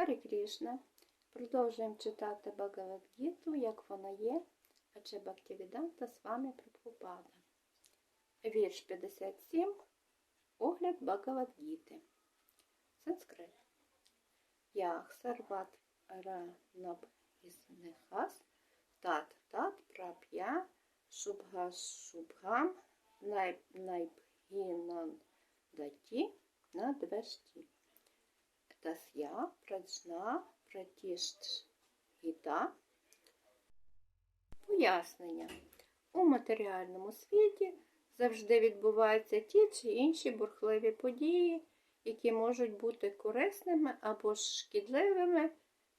Харі Крішна. Продовжуємо читати Багавадгіту, як вона є, Аче Бхактивіданта з вами Прабхупада. Вірш 57. Огляд Багавадгіти. Санскрит. Ях сарват ранаб із нехас, тат тат прап'я, шубга шубгам, найбгінан даті на двешті. Тас'я праджна пратішт гіта. Пояснення. У матеріальному світі завжди відбуваються ті чи інші бурхливі події, які можуть бути корисними або шкідливими,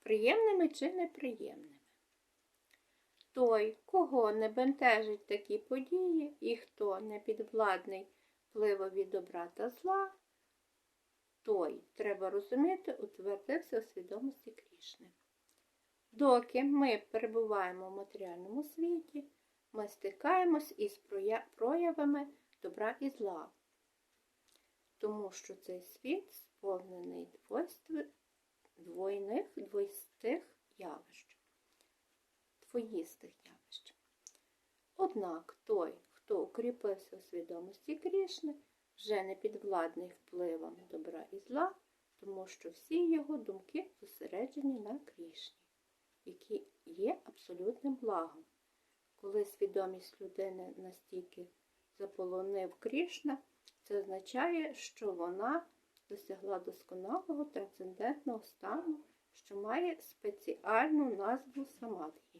приємними чи неприємними. Той, кого не бентежить такі події і хто не підвладний впливові добра та зла, той, треба розуміти, утвердився у свідомості Крішни. Доки ми перебуваємо в матеріальному світі, ми стикаємось із проявами добра і зла, тому що цей світ сповнений двойних, двойстих явищ, двоїстих явищ. Однак той, хто укріпився у свідомості Крішни, вже не підвладний впливам добра і зла, тому що всі його думки зосереджені на Крішні, які є абсолютним благом. Коли свідомість людини настільки заполонив Крішна, це означає, що вона досягла досконалого трансцендентного стану, що має спеціальну назву самадхі.